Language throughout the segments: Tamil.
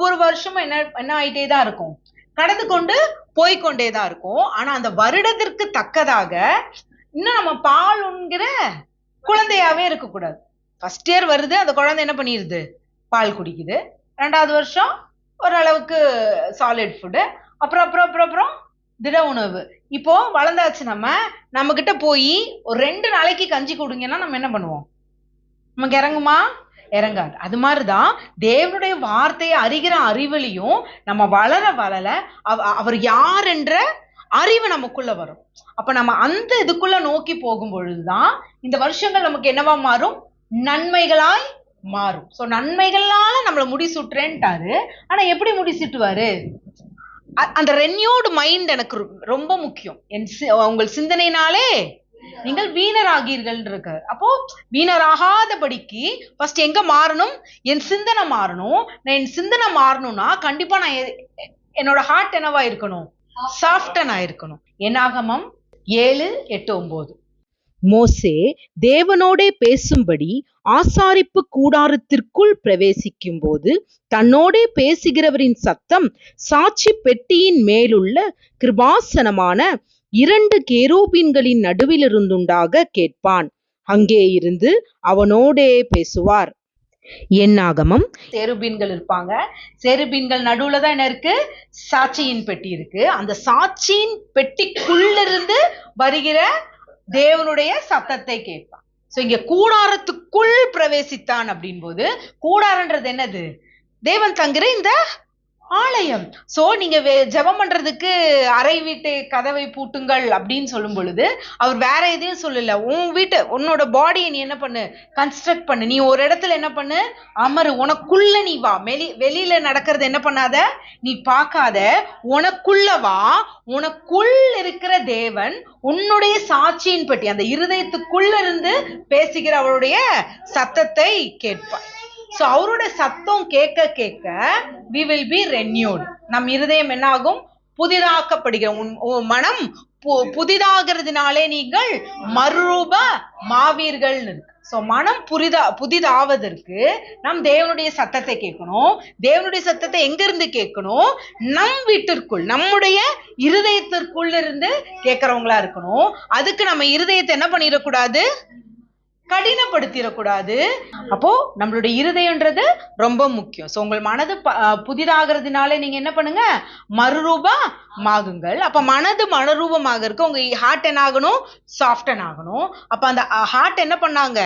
ஒவ்வொரு வருஷமும் என்ன என்ன ஆயிட்டே தான் இருக்கும். கடந்து கொண்டு போய்க்கொண்டே தான் இருக்கும். ஆனா அந்த வருடத்திற்கு தக்கதாக இன்னும் நம்ம பால் உண்கிற குழந்தையாவே இருக்கக்கூடாது. ஃபர்ஸ்ட் இயர் வருது அந்த குழந்தை என்ன பண்ணிடுது பால் குடிக்குது. ரெண்டாவது வருஷம் ஓரளவுக்கு சாலிட் ஃபுட்டு அப்புறம் அப்புறம் அப்புறம் அப்புறம் திட உணவு. இப்போ வளர்ந்தாச்சு நம்ம நம்ம கிட்ட போய் ஒரு ரெண்டு நாளைக்கு கஞ்சி கொடுங்கன்னா நம்ம என்ன பண்ணுவோம்? நமக்கு இறங்குமா இறங்காது. அது மாதிரிதான் தேவனுடைய வார்த்தையை அறிகிற அறிவிலையும் நம்ம வளர வளர அவ- அவர் யார் என்ற அறிவு நமக்குள்ள வரும். அப்ப நம்ம அந்த இதுக்குள்ள நோக்கி போகும் பொழுதுதான் இந்த வருஷங்கள் நமக்கு என்னவா மாறும்? நன்மைகளாய் மாறும். சோ நன்மைகளால நம்மள முடி சுட்டுறேன்ட்டாரு ஆனா எப்படி முடி சுட்டுவாரு அ- அந்த ரென்யூடு மைண்ட் எனக்கு ரொம்ப முக்கியம். என் சி- உங்கள் சிந்தனைனாலே நீங்கள் வீணராகீர்கள் இருக்கு அப்போ வீணராகாதபடிக்கு ஃபர்ஸ்ட் எங்க மாறணும்? என் சிந்தனை மாறணும். நான் என் சிந்தனை மாறணும்னா கண்டிப்பா நான் என்னோட ஹார்ட் என்னவா இருக்கணும்? சாஃப்டனா இருக்கணும். என்னாகமம் ஏழு எட்டு ஒன்பது. மோசே தேவனோடே பேசும்படி ஆசாரிப்பு கூடாரத்திற்குள் பிரவேசிக்கும் போது தன்னோடே பேசுகிறவரின் சத்தம் சாட்சி பெட்டியின் மேலுள்ள கிருபாசனமான இரண்டு கேரோபீன்களின் நடுவிலிருந்துண்டாக கேட்பான். அங்கே இருந்து அவனோடே பேசுவார். என்னாகமம் சேருபீன்கள் இருப்பாங்க. சேருபீன்கள் நடுவுல தான் என்ன இருக்கு? சாட்சியின் பெட்டி இருக்கு. அந்த சாட்சியின் பெட்டிக்குள்ள இருந்து வருகிற தேவனுடைய சத்தத்தை கேட்பான். சோ இங்க கூடாரத்துக்குள் பிரவேசித்தான் அப்படின் போது கூடாரன்றது என்னது? தேவன் தங்குற இந்த ஆலயம். சோ நீங்க ஜெபம் பண்றதுக்கு அறை வீட்டு கதவை பூட்டுங்கள் அப்படின்னு சொல்லும் பொழுது அவர் வேற எதையும் சொல்லல. உன் வீட்டு உன்னோட பாடியை நீ என்ன பண்ணு? கன்ஸ்ட்ரக்ட் பண்ணு. நீ ஒரு இடத்துல என்ன பண்ணு? அமரு. உனக்குள்ள நீ வா. வெளி வெளியில நடக்கிறது என்ன பண்ணாத? நீ பார்க்காத. உனக்குள்ள வா. உனக்குள் இருக்கிற தேவன் உன்னுடைய சாட்சியின் பற்றி அந்த இருதயத்துக்குள்ள இருந்து பேசுகிற அவருடைய சத்தத்தை கேட்பாய் ஸோ அவருடைய சத்தம் கேட்க கேட்க வி வில் பி ரென்யூட் நம் இருதயம் என்ன ஆகும் புதிதாக்கப்படுகிற உன் மனம் பு- புதிதாகிறதுனாலே நீங்கள் மறுரூப மாவீர்கள்னு இருக்கு. ஸோ மனம் புரிதா புதிதாவதற்கு நம் தேவனுடைய சத்தத்தை கேட்கணும். தேவனுடைய சத்தத்தை எங்கிருந்து கேட்கணும்? நம் வீட்டிற்குள் நம்முடைய இருதயத்திற்குள்ள இருந்து கேட்கறவங்களா இருக்கணும். அதுக்கு நம்ம இருதயத்தை என்ன பண்ணிடக்கூடாது? கடினப்படுத்திடக்கூடாது. அப்போ நம்மளுடைய இருதயம்ன்றது ரொம்ப முக்கியம். ஸோ உங்கள் மனது புதிதாகிறதுனால நீங்க என்ன பண்ணுங்க? மறுரூபமாகுங்கள் அப்ப மனது மனரூபமாக இருக்க உங்க ஹார்ட் என்ன ஆகணும்? சாஃப்டன் ஆகணும். அப்ப அந்த ஹார்ட் என்ன பண்ணாங்க?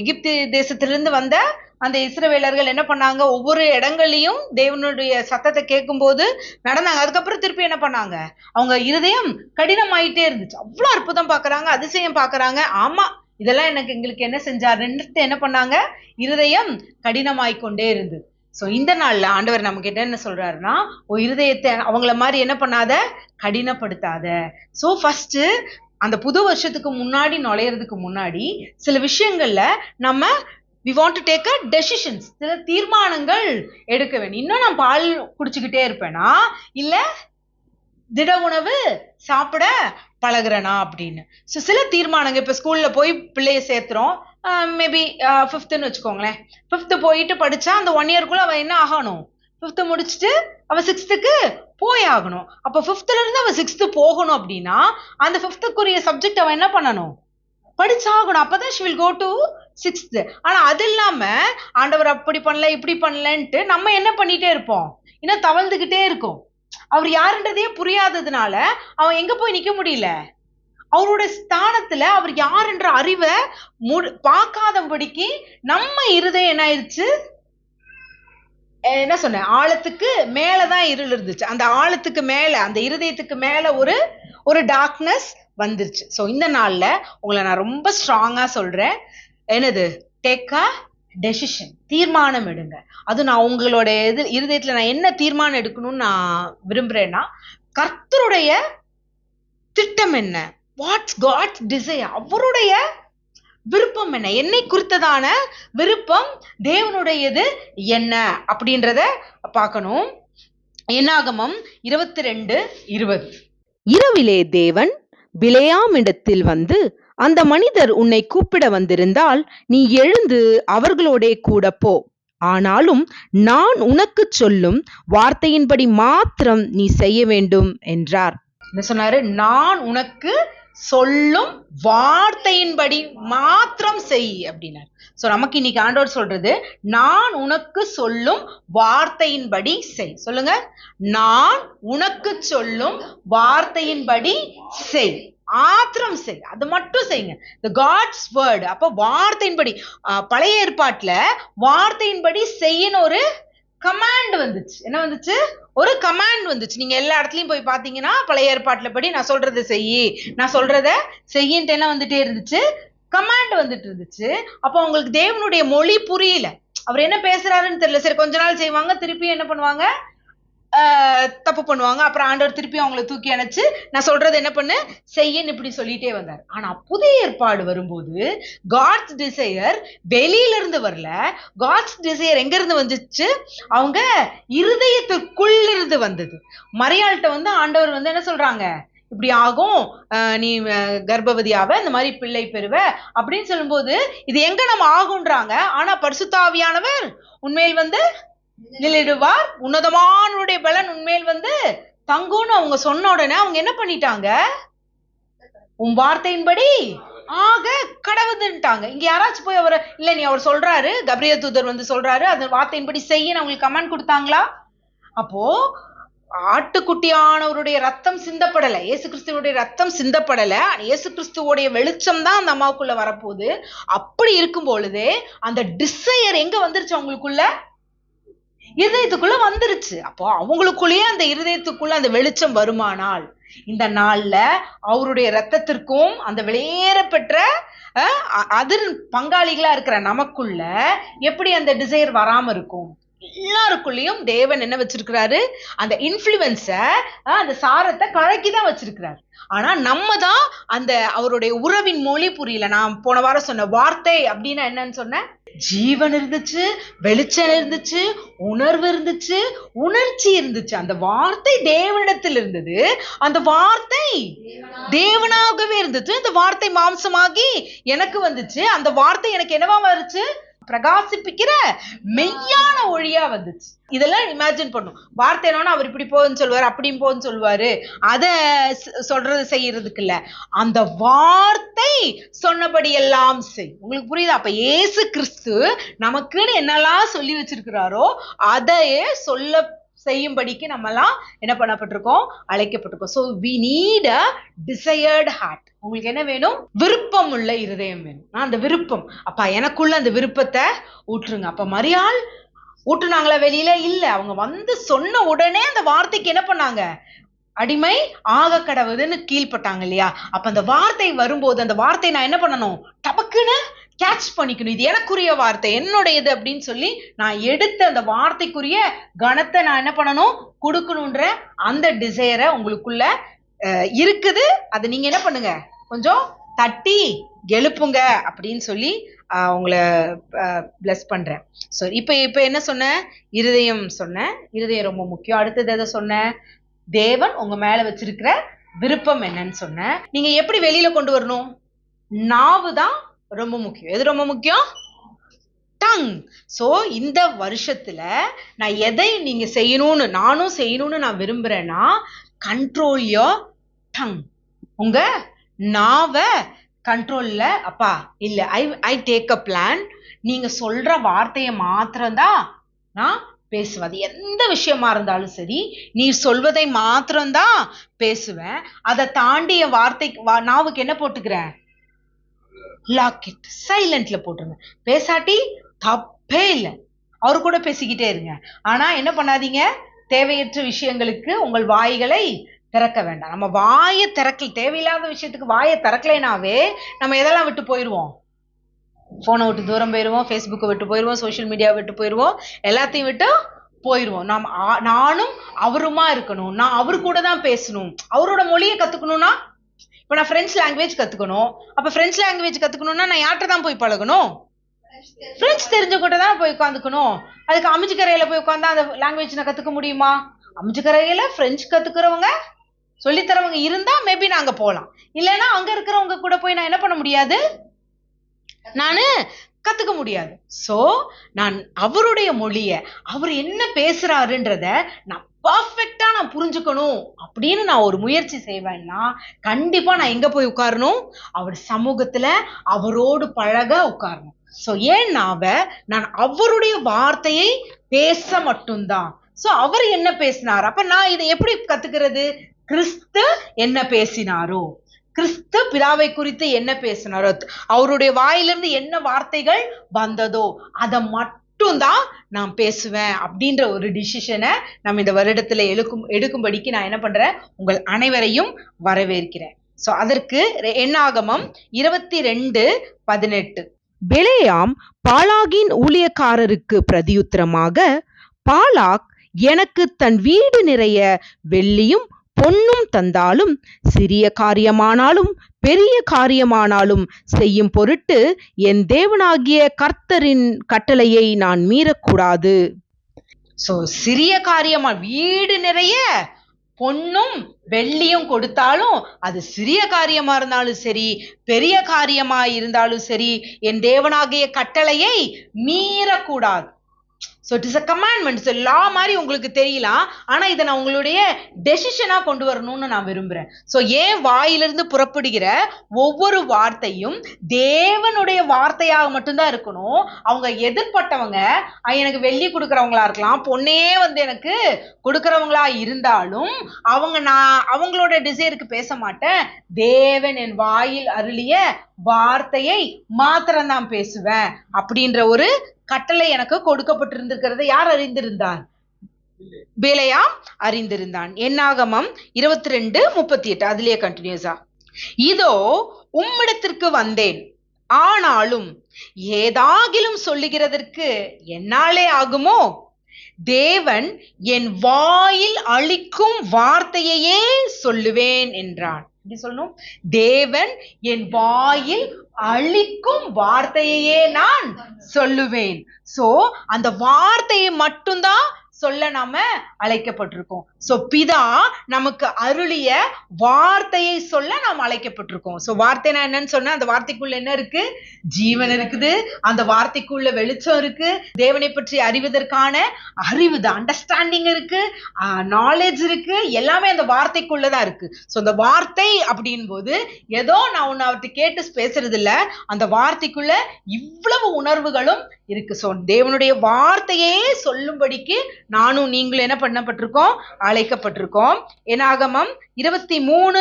எகிப்து தேசத்திலிருந்து வந்த அந்த இஸ்ரவேலர்கள் என்ன பண்ணாங்க? ஒவ்வொரு இடங்கள்லையும் தேவனுடைய சத்தத்தை கேட்கும்போது நடந்தாங்க. அதுக்கப்புறம் திருப்பி என்ன பண்ணாங்க? அவங்க இருதயம் கடினமாயிட்டே இருந்துச்சு. அவ்வளோ அற்புதம் பார்க்கறாங்க அதிசயம் பார்க்கறாங்க ஆமா இதெல்லாம் எனக்கு எங்களுக்கு என்ன செஞ்சாருன்ட்டு என்ன பண்ணாங்க? இருதயம் கடினமாய் கொண்டே இருந்தது. சோ இந்த நாள்ல ஆண்டவர் நமக்கு என்ன சொல்றாருன்னா ஓ இருதயத்தை அவங்கள மாதிரி என்ன பண்ணாத? கடினப்படுத்தாத. சோ ஃபர்ஸ்ட் அந்த புது வருஷத்துக்கு முன்னாடி நுழையறதுக்கு முன்னாடி சில விஷயங்கள்ல நம்ம we want to take a decisions சில தீர்மானங்கள் எடுக்க வேண்டும் இன்னும் நான் பால் குடிச்சுக்கிட்டே இருப்பேனா? இல்ல திட உணவு சாப்பிட பழகிறனா அப்படின்னு. ஸோ சில தீர்மானங்கள் இப்போ ஸ்கூலில் போய் பிள்ளைய சேர்த்துறோம். மேபி ஃபிஃப்த்துன்னு வச்சுக்கோங்களேன். ஃபிஃப்த்து போயிட்டு படித்தா அந்த ஒன் இயர்க்குள்ளே அவன் என்ன ஆகணும்? ஃபிஃப்த்து முடிச்சுட்டு அவன் சிக்ஸ்த்துக்கு போய் ஆகணும் அப்போ ஃபிஃப்த்துலேருந்து அவள் அவன் சிக்ஸ்த்து போகணும் அப்படின்னா அந்த ஃபிஃப்த்துக்குரிய சப்ஜெக்ட் அவன் என்ன பண்ணணும்? படிச்சாகணும். அப்பதான் she will go to sixth ஆனால் அது இல்லாமல் ஆண்டவர் அப்படி பண்ணல இப்படி பண்ணலன்ட்டு நம்ம என்ன பண்ணிகிட்டே இருப்போம்? இன்னும் தவழ்ந்துக்கிட்டே இருக்கும். அவர் யாருன்றதே புரியாததுனால அவன் எங்க போய் நிக்க முடியல? அவருடைய ஸ்தானத்துல அவர் யாருன்ற அறிவை மு பார்க்காதபடிக்கு நம்ம இருதயம் என்ன ஆயிடுச்சு என்ன சொன்னேன்? ஆழத்துக்கு மேலதான் இருள் இருந்துச்சு. அந்த ஆழத்துக்கு மேல அந்த இருதயத்துக்கு மேல ஒரு ஒரு டார்க்னஸ் வந்துருச்சு. ஸோ இந்த நாள்ல உங்களை நான் ரொம்ப ஸ்ட்ராங்கா சொல்றேன். என்னது? டேக்கா டெசிஷன் தீர்மானம் எடுங்க. அது நான் உங்களோட இது இருதயத்தில் நான் என்ன தீர்மானம் எடுக்கணும்னு நான் விரும்புறேன்னா கர்த்தருடைய திட்டம் என்ன? வாட்ஸ் காட்ஸ் டிசைர் அவருடைய விருப்பம் என்ன? என்னை குறித்ததான விருப்பம் தேவனுடையது என்ன? அப்படின்றத பார்க்கணும். என்னாகமம் இருபத்தி ரெண்டு இருபது. இரவிலே தேவன் விளையாமிடத்தில் வந்து அந்த மனிதர் உன்னை கூப்பிட வந்திருந்தால் நீ எழுந்து அவர்களோடே கூட போ. ஆனாலும் நான் உனக்கு சொல்லும் வார்த்தையின்படி மாத்திரம் நீ செய்ய வேண்டும் என்றார். என்ன சொன்னாரு? நான் உனக்கு சொல்லும் வார்த்தையின்படி மாத்திரம் செய் அப்படின்னார். ஸோ நமக்கு இன்னைக்கு ஆண்டவர் சொல்றது நான் உனக்கு சொல்லும் வார்த்தையின்படி செய். சொல்லுங்க. நான் உனக்கு சொல்லும் வார்த்தையின்படி செய். ஆத்திரம் செய். அது மட்டும் செய்யுங்க. த காட்ஸ் வேர்டு அப்போ வார்த்தையின்படி பழைய ஏற்பாட்டுல வார்த்தையின்படி செய்யணும் ஒரு கமாண்ட் வந்துச்சு. என்ன வந்துச்சு? ஒரு கமாண்ட் வந்துச்சு. நீங்க எல்லா இடத்துலயும் போய் பாத்தீங்கன்னா பழைய ஏற்பாட்டுல படி நான் சொல்றதை செய்யி நான் சொல்றத செய்யின்ட்டு என்ன வந்துட்டே இருந்துச்சு? கமாண்ட் வந்துட்டு இருந்துச்சு அப்போ அவங்களுக்கு தேவனுடைய மொழி புரியல. அவர் என்ன பேசுறாருன்னு தெரியல. சரி கொஞ்ச நாள் செய்வாங்க திருப்பி என்ன பண்ணுவாங்க? ஆஹ் தப்பு பண்ணுவாங்க. அப்புறம் ஆண்டவர் திருப்பி அவங்கள தூக்கி அணைச்சு நான் சொல்றது என்ன பண்ணு? செய்யன்னு இப்படி சொல்லிட்டே வந்தார். ஆனா புதிய ஏற்பாடு வரும்போது காட்ஸ் டிசையர் வெளியில இருந்து வரல. காட்ஸ் டிசையர் எங்க இருந்து வந்துச்சு? அவங்க இருதயத்திற்குள்ள இருந்து வந்தது. மறையாள்கிட்ட வந்து ஆண்டவர் வந்து என்ன சொல்றாங்க? இப்படி ஆகும். நீ கர்ப்பவதியாவ இந்த மாதிரி பிள்ளை பெறுவ. அப்படின்னு சொல்லும்போது இது எங்க நம்ம ஆகுன்றாங்க ஆனா பரிசுத்தாவியானவர் உண்மையில் வந்து நிலையிடுவார். உன்னதமானுடைய பலன் உண்மையில் வந்து தங்கும்னு அவங்க சொன்ன உடனே அவங்க என்ன பண்ணிட்டாங்க? உன் வார்த்தையின்படி ஆக கடவுதுன்ட்டாங்க. இங்க யாராச்சும் போய் அவர் இல்ல நீ அவர் சொல்றாரு கபிரிய தூதர் வந்து சொல்றாரு அந்த வார்த்தையின்படி செய்ய அவங்களுக்கு கமெண்ட் கொடுத்தாங்களா? அப்போ ஆட்டுக்குட்டியானவருடைய ரத்தம் சிந்தப்படலை. இயேசு கிறிஸ்துவோடைய ரத்தம் சிந்தப்படலை. இயேசு கிறிஸ்துவோடைய வெளிச்சம் தான் அந்த அம்மாவுக்குள்ள வரப்போகுது. அப்படி இருக்கும் பொழுதே அந்த டிசையர் எங்க வந்துருச்சு அவங்களுக்குள்ள? இருதயத்துக்குள்ள வந்துருச்சு. அப்போ அவங்களுக்குள்ளேயே அந்த இருதயத்துக்குள்ள அந்த வெளிச்சம் வருமானால் இந்த நாள்ல அவருடைய ரத்தத்திற்கும் அந்த வெளியேற பெற்ற அஹ், அதிர் பங்காளிகளா இருக்கிற நமக்குள்ள எப்படி அந்த டிசைர் வராம இருக்கும்? எல்லாருக்குள்ளேயும் தேவன் என்ன வச்சிருக்கிறாரு? அந்த இன்ஃப்ளூயன்ஸ அந்த சாரத்தை கழக்கி தான் வச்சிருக்கிறாரு. ஆனா நம்ம தான் அந்த அவருடைய உறவின் மொழி புரியல. நான் போன வாரம் சொன்ன வார்த்தை அப்படின்னா என்னன்னு சொன்னேன்? ஜீவன் இருந்துச்சு வெளிச்சம் இருந்துச்சு உணர்வு இருந்துச்சு உணர்ச்சி இருந்துச்சு. அந்த வார்த்தை தேவனிடத்தில் இருந்தது. அந்த வார்த்தை தேவனாகவே இருந்துச்சு அந்த வார்த்தை மாம்சமாகி எனக்கு வந்துச்சு. அந்த வார்த்தை எனக்கு என்னவா வந்துச்சு? பிரகாசிப்பிக்கிற மெய்யான ஒளியா வந்துச்சு. இதெல்லாம் இமேஜின் பண்ணும். வார்த்தை என்னன்னா அவர் இப்படி போகுன்னு சொல்லுவார் அப்படியும் போகுன்னு சொல்லுவாரு. அதை சொல்றது செய்யறதுக்கு இல்ல. அந்த வார்த்தை சொன்னபடி எல்லாம் செய். உங்களுக்கு புரியுதா? அப்ப ஏசு கிறிஸ்து நமக்குன்னு என்னெல்லாம் சொல்லி வச்சிருக்கிறாரோ அதையே சொல்ல செய்யும்படிக்கு நம்மலாம் என்ன பண்ணப்பட்டிருக்கோம்? அழைக்கப்பட்டிருக்கோம். So we need a desired heart உங்களுக்கு என்ன வேணும்? விருப்பம் உள்ள இருதயம் வேணும். ஆ, அந்த விருப்பம். அப்பா எனக்குள்ள அந்த விருப்பத்தை ஊற்றுங்க. அப்ப மரியாள் ஊட்டுனாங்களா வெளியில? இல்ல. அவங்க வந்து சொன்ன உடனே அந்த வார்த்தைக்கு என்ன பண்ணாங்க? அடிமை ஆக கடவுதுன்னு கீழ்ப்பட்டாங்க இல்லையா? அப்ப அந்த வார்த்தை வரும்போது அந்த வார்த்தை நான் என்ன பண்ணணும்? டபக்குன்னு கேட்ச் பண்ணிக்கணும். இது எனக்குரிய வார்த்தை என்னுடையது அப்படின்னு சொல்லி நான் எடுத்த அந்த வார்த்தைக்குரிய கணத்தை நான் என்ன பண்ணணும்? கொடுக்கணுன்ற அந்த டிசைரை உங்களுக்குள்ள இருக்குது. அதை நீங்க என்ன பண்ணுங்க? கொஞ்சம் தட்டி எழுப்புங்க அப்படின்னு சொல்லி உங்களை பிளஸ் பண்ணுறேன் ஸோ இப்போ இப்போ என்ன சொன்னேன் இருதயம் சொன்னேன் இருதயம் ரொம்ப முக்கியம். அடுத்தது எதை சொன்னேன் தேவன் உங்கள் மேலே வச்சிருக்கிற விருப்பம் என்னன்னு சொன்னேன் நீங்கள் எப்படி வெளியில் கொண்டு வரணும்? நாவு தான் ரொம்ப முக்கியம். எது ரொம்ப முக்கியம்? டங் ஸோ இந்த வருஷத்தில் நான் எதை நீங்கள் செய்யணும்னு நானும் செய்யணும்னு நான் விரும்புறேன்னா கண்ட்ரோல் யோர் டங் உங்கள் நாவை கண்ட்ரோல்ல அப்பா இல்ல ஐ ஐ டேக் அ பிளான் நீங்க சொல்ற வார்த்தையை மாத்திரம்தான் நான் பேசுவேன். அது எந்த விஷயமா இருந்தாலும் சரி நீ சொல்வதை மாத்திரம்தான் பேசுவேன். அதை தாண்டிய வார்த்தை வா- நாவுக்கு என்ன போட்டுக்கிறேன் லாக் சைலண்ட்ல போட்டுருங்க. பேசாட்டி தப்பே இல்லை. அவரு கூட பேசிக்கிட்டே இருங்க. ஆனா என்ன பண்ணாதீங்க? தேவையற்ற விஷயங்களுக்கு உங்கள் வாய்களை திறக்க வேண்டாம். நம்ம வாயை திறக்கல தேவையில்லாத விஷயத்துக்கு வாயை திறக்கலைனாவே நம்ம எதெல்லாம் விட்டு போயிடுவோம் ஃபோனை விட்டு தூரம் போயிடுவோம் ஃபேஸ்புக்கை விட்டு போயிடுவோம் சோஷியல் மீடியாவை விட்டு போயிடுவோம் எல்லாத்தையும் விட்டு போயிடுவோம் நாம் ஆ- நானும் அவருமா இருக்கணும். நான் அவரு கூட தான் பேசணும். அவரோட மொழியை கற்றுக்கணும்னா இப்போ நான் ஃப்ரெண்ட்ஸ் லாங்குவேஜ் கற்றுக்கணும் அப்போ ஃப்ரெண்ட்ஸ் லாங்குவேஜ் கற்றுக்கணும்னா நான் யார்கிட்ட தான் போய் பழகணும்? ஃப்ரெண்ட்ஸ் தெரிஞ்ச கூட தான் போய் உட்காந்துக்கணும். அதுக்கு அமிஞ்சிக்கரையில போய் உட்காந்தா அந்த லாங்குவேஜ் நான் கற்றுக்க முடியுமா? அமிஞ்சிக்கரையில ஃப்ரெஞ்சு கற்றுக்கிறவங்க சொல்லித்தரவங்க இருந்தா மேபி நான் அங்க போகலாம் இல்லைன்னா அங்க இருக்கிறவங்க கூட போய் நான் என்ன பண்ண முடியாது? நானு கத்துக்க முடியாது. சோ நான் அவருடைய மொழிய அவர் என்ன பேசுறாருன்றத நான் பர்ஃபெக்டா நான் புரிஞ்சுக்கணும் அப்படின்னு நான் ஒரு முயற்சி செய்வேன்னா கண்டிப்பா நான் எங்க போய் உட்காரணும்? அவர் சமூகத்துல அவரோடு பழக உட்காரணும். சோ ஏன்னாவ நான் அவருடைய வார்த்தையை பேச மட்டும்தான். சோ அவர் என்ன பேசினார்? அப்ப நான் இதை எப்படி கத்துக்கிறது? கிறிஸ்து என்ன பேசினாரோ? கிறிஸ்து பிதாவை குறித்து என்ன பேசினாரோ? அவருடைய வாயிலிருந்து என்ன வார்த்தைகள் வந்ததோ அதை மட்டும்தான் நான் பேசுவேன் அப்படின்ற ஒரு டிசிஷனை நம்ம இந்த வருடத்துல எடுக்கும் எடுக்கும்படிக்கு நான் என்ன பண்றேன்? உங்கள் அனைவரையும் வரவேற்கிறேன். சோ அதற்கு ரெ- எண்ணாகமம் இருபத்தி ரெண்டு பதினெட்டு. பெலேயாம் பாலாகின் ஊழியக்காரருக்கு பிரதியுத்தரமாக பாலாக் எனக்கு தன் வீடு நிறைய வெள்ளியும் பொன்னும் தந்தாலும் சிறிய காரியமானாலும் பெரிய காரியமானாலும் செய்யும் பொருட்டு என் தேவனாகிய கர்த்தரின் கட்டளையை நான் மீறக்கூடாது. சோ சிறிய காரியமா வீடு நிறைய பொன்னும் வெள்ளியும் கொடுத்தாலும் அது சிறிய காரியமா இருந்தாலும் சரி பெரிய காரியமா இருந்தாலும் சரி என் தேவனாகிய கட்டளையை மீறக்கூடாது. So it is a commandment law மாதிரி உங்களுக்கு தெரியலாம் ஆனால் இதை நான் உங்களுடைய டெசிஷனாக கொண்டு வரணும்னு நான் விரும்புகிறேன் ஸோ ஏன் வாயிலிருந்து புறப்படுகிற ஒவ்வொரு வார்த்தையும் தேவனுடைய வார்த்தையாக மட்டும்தான் இருக்கணும். அவங்க எதிர்பட்டவங்க எனக்கு வெள்ளி கொடுக்குறவங்களா இருக்கலாம். பொண்ணே வந்து எனக்கு கொடுக்குறவங்களா இருந்தாலும் அவங்க நான் அவங்களோட டிசைருக்கு பேச மாட்டேன். தேவன் என் வாயில் அருளிய வார்த்தையை மாத்திரம் தான் பேசுவேன். அப்படின்ற ஒரு கட்டளை எனக்கு கொடுக்கப்பட்டிருந்திருக்கிறதை. யார் அறிந்திருந்தார்? பேலையாம் அறிந்திருந்தான். என்னாகமம் இருபத்தி ரெண்டு முப்பத்தி எட்டு அதுலயே கண்டினியூஸா இதோ உம்மிடத்திற்கு வந்தேன். ஆனாலும் ஏதாகிலும் சொல்லுகிறதற்கு என்னாலே ஆகுமோ? தேவன் என் வாயில் அளிக்கும் வார்த்தையையே சொல்லுவேன் என்றான். எப்படி சொல்லணும்? தேவன் என் வாயில் அழிக்கும் வார்த்தையையே நான் சொல்லுவேன். சோ அந்த வார்த்தையை மட்டும்தான் சொல்ல நாம அழைக்கப்பட்டிருக்கோம். சோ பிதா நமக்கு அருளிய வார்த்தையை சொல்ல நாம் அழைக்கப்பட்டிருக்கோம். சோ வார்த்தைனா என்னன்னு சொன்னா அந்த வார்த்தைக்குள்ள என்ன இருக்கு? ஜீவன் இருக்குது. அந்த வார்த்தைக்குள்ள வெளிச்சம் இருக்கு. தேவனை பற்றி அறிவதற்கான அறிவு தான் அண்டர்ஸ்டாண்டிங் இருக்கு. நாலேஜ் இருக்கு. எல்லாமே அந்த வார்த்தைக்குள்ளதான் இருக்கு. சோ அந்த வார்த்தை அப்படின் போது ஏதோ நான் உன்னை அவர்கிட்ட கேட்டு பேசுறது இல்ல அந்த வார்த்தைக்குள்ள இவ்வளவு உணர்வுகளும் இருக்கு. சோ தேவனுடைய வார்த்தையே சொல்லும்படிக்கு நானும் நீங்களும் என்ன பண்ணப்பட்டிருக்கோம்? அழைக்கப்பட்டிருக்கோம். எனாகமம் இருபத்தி மூணு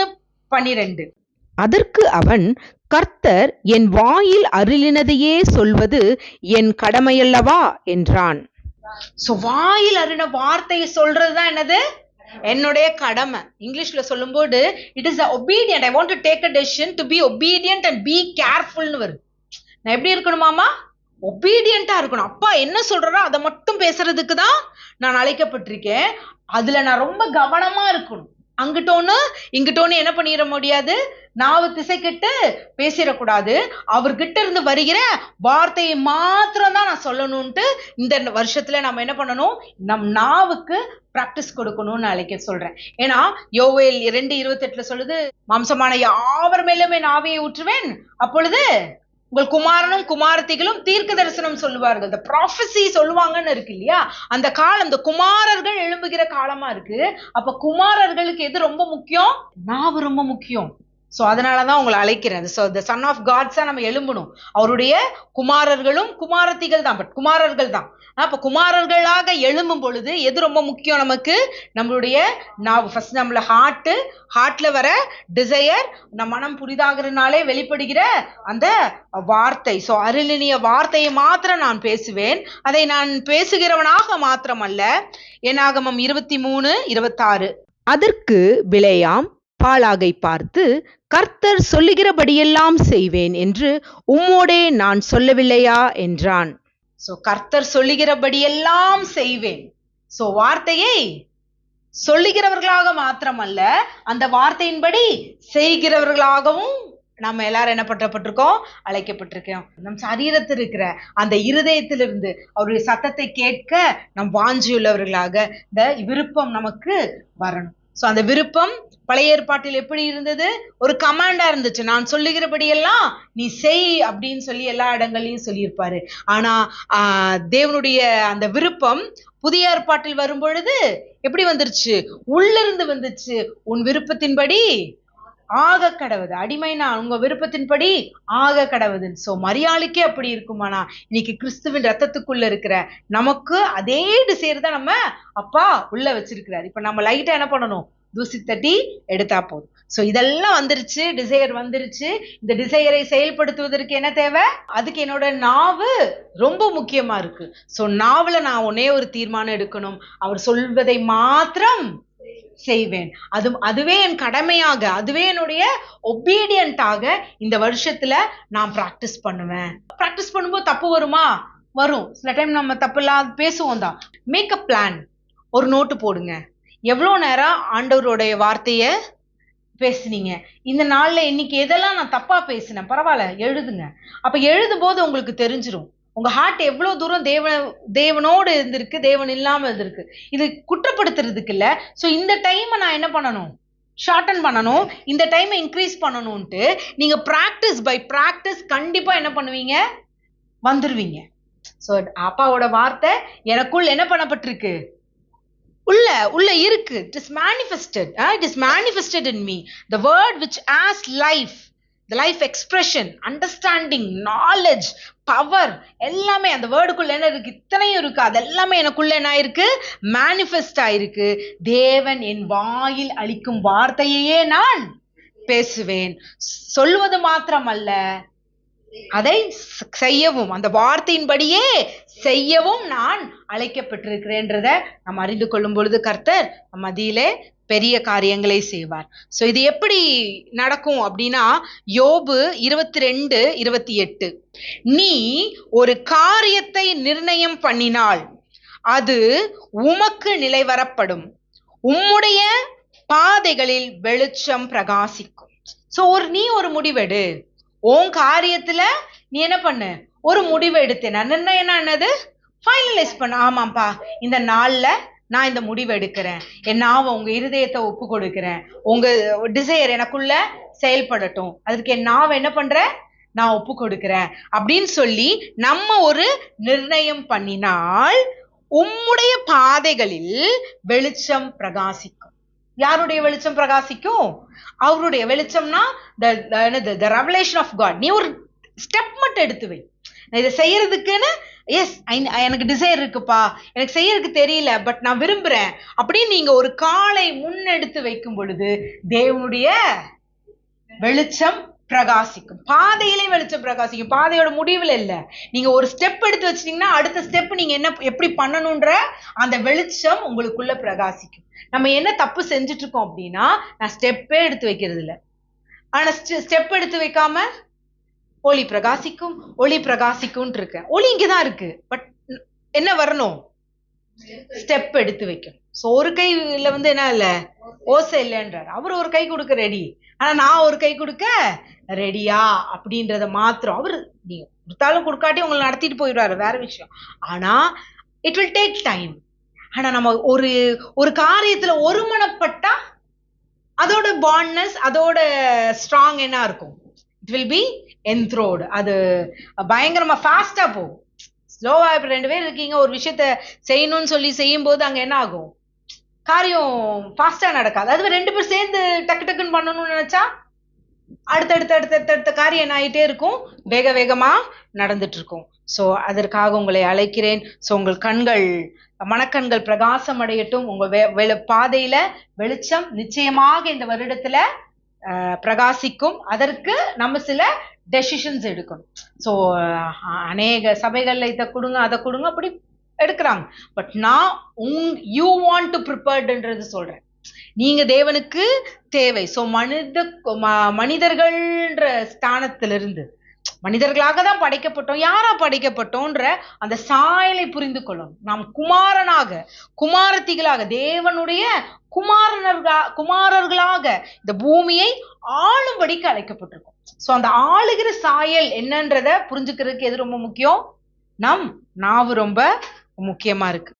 பன்னிரெண்டு. அதற்கு அவன் கர்த்தர் என் வாயில் அருளினதையே சொல்வது என் கடமையல்லவா? என்றான். சோ வாயில் அருண வார்த்தையை சொல்றதுதான் என்னது? என்னுடைய கடமை. இங்கிலீஷ்ல சொல்லும்போது it is obedient I want to take a decision to be obedient and be கேர்ஃபுல்னு வருது நான் எப்படி இருக்கணுமாமா ஒபீடியண்டா இருக்கணும். அப்பா என்ன சொல்றாரோ அதை மட்டும் பேசுறதுக்கு தான் நான் அழைக்கப்பட்டிருக்கேன். அதுல நான் ரொம்ப கவனமா இருக்கணும். அங்கிட்டோன்னு இங்கிட்டோன்னு என்ன பண்ணிட முடியாது? நாவு திசை பேசிடக்கூடாது. அவர்கிட்ட இருந்து வருகிற வார்த்தையை மாத்திரம் தான் நான் சொல்லணும்ட்டு இந்த வருஷத்துல நம்ம என்ன பண்ணணும்? நம் நாவுக்கு பிராக்டிஸ் கொடுக்கணும்னு அழைக்க சொல்றேன். ஏன்னா யோவேல் இரண்டு இருபத்தெட்டுல சொல்லுது மாம்சமான யாவர் மேலுமே நாவையை ஊற்றுவேன். அப்பொழுது உங்கள் குமாரனும் குமாரத்திகளும் தீர்க்க தரிசனம் சொல்லுவார்கள். இந்த ப்ராஃபஸி சொல்லுவாங்கன்னு இருக்கு இல்லையா? அந்த காலம் இந்த குமாரர்கள் எழும்புகிற காலமா இருக்கு. அப்ப குமாரர்களுக்கு எது ரொம்ப முக்கியம்? நாவு ரொம்ப முக்கியம். ஸோ அதனால தான் உங்களை அழைக்கிறேன் ஸோ த சன் ஆஃப் காட்ஸாக நம்ம எழும்பணும். அவருடைய குமாரர்களும் குமாரத்திகள் தான். பட் குமாரர்கள் தான். அப்போ குமாரர்களாக எழும்பும் பொழுது எது ரொம்ப முக்கியம் நமக்கு? நம்மளுடைய நான் ஃபர்ஸ்ட் நம்மளை ஹார்ட்டு ஹார்ட்டில் வர டிசையர் நம்ம மனம் புரிதாகிறதுனாலே வெளிப்படுகிற அந்த வார்த்தை. ஸோ அருளினிய வார்த்தையை மாத்திரம் நான் பேசுவேன். அதை நான் பேசுகிறவனாக மாத்திரமல்ல. என்னாகமம் இருபத்தி மூணு இருபத்தாறு. அதற்கு விளையாம் பாலாகை பார்த்து கர்த்தர் சொல்லுகிறபடியெல்லாம் செய்வேன் என்று உம்மோடே நான் சொல்லவில்லையா? என்றான். சோ கர்த்தர் சொல்லுகிறபடியெல்லாம் செய்வேன். சோ வார்த்தையை சொல்லுகிறவர்களாக மாத்திரமல்ல அந்த வார்த்தையின்படி செய்கிறவர்களாகவும் நம்ம எல்லாரும் என்ன பண்ணப்பட்டிருக்கோம் அழைக்கப்பட்டிருக்கோம். நம் சரீரத்தில் இருக்கிற அந்த இருதயத்திலிருந்து அவருடைய சத்தத்தை கேட்க நம் வாஞ்சியுள்ளவர்களாக இந்த விருப்பம் நமக்கு வரணும். சோ அந்த விருப்பம் பழைய ஏற்பாட்டில் எப்படி இருந்தது? ஒரு கமாண்டா இருந்துச்சு. நான் சொல்லுகிறபடியெல்லாம் நீ செய் அப்படின்னு சொல்லி எல்லா இடங்கள்லயும் சொல்லியிருப்பாரு. ஆனா ஆஹ் தேவனுடைய அந்த விருப்பம் புதிய ஏற்பாட்டில் வரும் பொழுது எப்படி வந்துருச்சு? உள்ளிருந்து வந்துச்சு. உன் விருப்பத்தின்படி ஆக கடவுது. அடிமைனா உங்க விருப்பத்தின்படி ஆக கடவுதுன்னு. சோ மரியாளுக்கே அப்படி இருக்குமானா? இன்னைக்கு கிறிஸ்துவின் ரத்தத்துக்குள்ள இருக்கிற நமக்கு அதே டிசைர் தான் நம்ம அப்பா உள்ள வச்சிருக்கிறார். இப்ப நம்ம லைட்டா என்ன பண்ணணும்? தூசி தட்டி எடுத்தா போதும். ஸோ இதெல்லாம் வந்துருச்சு டிசையர் வந்துருச்சு. இந்த டிசையரை செயல்படுத்துவதற்கு என்ன தேவை? அதுக்கு என்னோட நாவு ரொம்ப முக்கியமா இருக்கு. ஸோ நாவில் நான் ஒன்னே ஒரு தீர்மானம் எடுக்கணும். அவர் சொல்வதை மாத்திரம் செய்வேன். அது அதுவே என் கடமையாக அதுவே என்னுடைய ஒபீடியண்டாக இந்த வருஷத்துல நான் பிராக்டிஸ் பண்ணுவேன். பிராக்டிஸ் பண்ணும்போது தப்பு வருமா? வரும். சில டைம் நம்ம தப்பு இல்லாத பேசுவோம் தான். மேக் அ பிளான் ஒரு நோட்டு போடுங்க. எவ்வளோ நேரம் ஆண்டவருடைய வார்த்தைய பேசுனீங்க? இந்த நாள்ல இன்னைக்கு எதெல்லாம் நான் தப்பா பேசினேன்? பரவாயில்ல எழுதுங்க. அப்போ எழுதும்போது உங்களுக்கு தெரிஞ்சிரும். உங்க ஹார்ட் எவ்வளவு தூரம் தேவ தேவனோடு இருந்திருக்கு தேவன் இல்லாம இருந்திருக்கு. இது குற்றப்படுத்துறதுக்கு இல்ல. சோ இந்த டைமை நான் என்ன பண்ணணும்? ஷார்டன் பண்ணணும். இந்த டைமை இன்க்ரீஸ் பண்ணணும்ட்டு நீங்க ப்ராக்டிஸ் பை ப்ராக்டிஸ் கண்டிப்பா என்ன பண்ணுவீங்க? வந்துருவீங்க. சோ அப்பாவோட வார்த்தை எனக்குள் என்ன பண்ணப்பட்டிருக்கு? உள்ள உள்ள இருக்கு. It is manifested it is manifested in me the word which as life the life expression understanding knowledge power எல்லாமே அந்த வேர்டுக்குள்ள என்ன இருக்கு? இத்தனையும் இருக்கு. அது எல்லாமே எனக்குள்ள என்ன ஆயிருக்கு? மேனிஃபெஸ்ட் ஆயிருக்கு. தேவன் என் வாயில் அளிக்கும் வார்த்தையையே நான் பேசுவேன். சொல்வது மாத்திரமல்ல அதை செய்யவும் அந்த வார்த்தையின்படியே செய்யவும் நான் அழைக்கப்பட்டிருக்கிறேன்றத நாம் அறிந்து கொள்ளும் பொழுது கர்த்தர் மதியிலே பெரிய காரியங்களை செய்வார். சோ இது எப்படி நடக்கும் அப்படின்னா யோபு இருபத்தி ரெண்டு இருபத்தி எட்டு நீ ஒரு காரியத்தை நிர்ணயம் பண்ணினால் அது உமக்கு நிலைவரப்படும். உம்முடைய பாதைகளில் வெளிச்சம் பிரகாசிக்கும். சோ ஒரு நீ ஒரு முடிவெடு. உன் காரியத்துல நீ என்ன பண்ணு? ஒரு முடிவு எடுத்தேன். நான் நிர்ணயம் என்னது? ஃபைனலைஸ் பண்ண. ஆமாம்ப்பா இந்த நாள்ல நான் இந்த முடிவு எடுக்கிறேன் என் உங்க இருதயத்தை ஒப்பு கொடுக்கிறேன் உங்க டிசையர் எனக்குள்ள செயல்படட்டும். அதுக்கு நான் என்ன பண்றேன் நான் ஒப்பு கொடுக்கிறேன் அப்படின்னு சொல்லி நம்ம ஒரு நிர்ணயம் பண்ணினால் உம்முடைய பாதைகளில் வெளிச்சம் பிரகாசிக்கும். யாருடைய வெளிச்சம் பிரகாசிக்கும்? அவருடைய வெளிச்சம்னா the the revelation of God நீ ஒரு ஸ்டெப் மட்டும் எடுத்து வை. இதை செய்யறதுக்குன்னு எஸ் எனக்கு டிசைர் இருக்குப்பா. எனக்கு செய்யறதுக்கு தெரியல பட் நான் விரும்புறேன். அப்படின்னு நீங்க ஒரு காலை முன்னெடுத்து வைக்கும் பொழுது தேவனுடைய வெளிச்சம் பிரகாசிக்கும். பாதையிலே வெளிச்சம் பிரகாசிக்கும். பாதையோட முடிவுல இல்ல. நீங்க ஒரு ஸ்டெப் எடுத்து வச்சிட்டீங்கன்னா அடுத்த ஸ்டெப் நீங்க என்ன எப்படி பண்ணணும்ன்ற அந்த வெளிச்சம் உங்களுக்குள்ள பிரகாசிக்கும். நம்ம என்ன தப்பு செஞ்சுட்டு இருக்கோம் அப்படின்னா நான் ஸ்டெப்பே எடுத்து வைக்கிறது இல்ல ஆனா ஸ்டெப் எடுத்து வைக்காம ஒளி பிரகாசிக்கும் ஒளி பிரகாசிக்கும் இருக்கேன் ஒளி இங்கதான் இருக்கு. பட் என்ன வரணும்? ஸ்டெப் எடுத்து வைக்கணும். சோ ஒரு கையில வந்து என்ன இல்ல? ஓசை இல்லைன்றார். அவர் ஒரு கை கொடுக்க ரெடி ஆனா நான் ஒரு கை கொடுக்க ரெடியா அப்படின்றத மாத்திரம் அவர் நீங்க கொடுத்தாலும் கொடுக்காட்டி உங்களை நடத்திட்டு போயிடுவாரு. வேற விஷயம். ஆனா இட் வில் டேக் டைம் ஆனா நம்ம ஒரு ஒரு காரியத்துல ஒருமனப்பட்டா அதோட பாண்ட்னஸ் அதோட ஸ்ட்ராங் என்ன இருக்கும்? இட் வில் பி என்த்ரோடு அது பயங்கரமா ஃபாஸ்டா போகும். ஸ்லோவா இப்ப ரெண்டு பேர் இருக்கீங்க ஒரு விஷயத்த செய்யணும்னு சொல்லி செய்யும் போது அங்க என்ன ஆகும்? காரியம் ஃபாஸ்டா நடக்காது. அது ரெண்டு பேர் சேர்ந்து டக்கு டக்குன்னு பண்ணணும்னு நினைச்சா அடுத்தடுத்த அடுத்தடுத்த அடுத்த காரியம் என்ன ஆயிட்டே இருக்கும். வேக வேகமா நடந்துட்டு இருக்கும். ஸோ அதற்காக உங்களை அழைக்கிறேன். ஸோ உங்கள் கண்கள் மனக்கண்கள் பிரகாசம் அடையட்டும். உங்கள் வெ வெள- பாதையில வெளிச்சம் நிச்சயமாக இந்த வருடத்துல பிரகாசிக்கும். அதற்கு நம்ம சில டெசிஷன்ஸ் எடுக்கணும். ஸோ அநேக சபைகளில் இதை கொடுங்க அதை கொடுங்க அப்படி எடுக்கிறாங்க. பட் நான் உங் யூ வாண்ட் டு ப்ரிப்பேர்டுன்றது சொல்றேன். நீங்க தேவனுக்கு தேவை. ஸோ மனித ம- மனிதர்கள்ன்ற ஸ்தானத்திலிருந்து மனிதர்களாக தான் படைக்கப்பட்டோம். யாரா படைக்கப்பட்டோன்ற அந்த சாயலை புரிந்து கொள்ளணும். நாம் குமாரனாக குமாரத்திகளாக தேவனுடைய குமாரனர்களா குமாரர்களாக இந்த பூமியை ஆளும்படிக்கு அழைக்கப்பட்டிருக்கோம். சோ அந்த ஆளுகிற சாயல் என்னன்றத புரிஞ்சுக்கிறதுக்கு எது ரொம்ப முக்கியம்? நம் நாவு ரொம்ப முக்கியமா இருக்கு.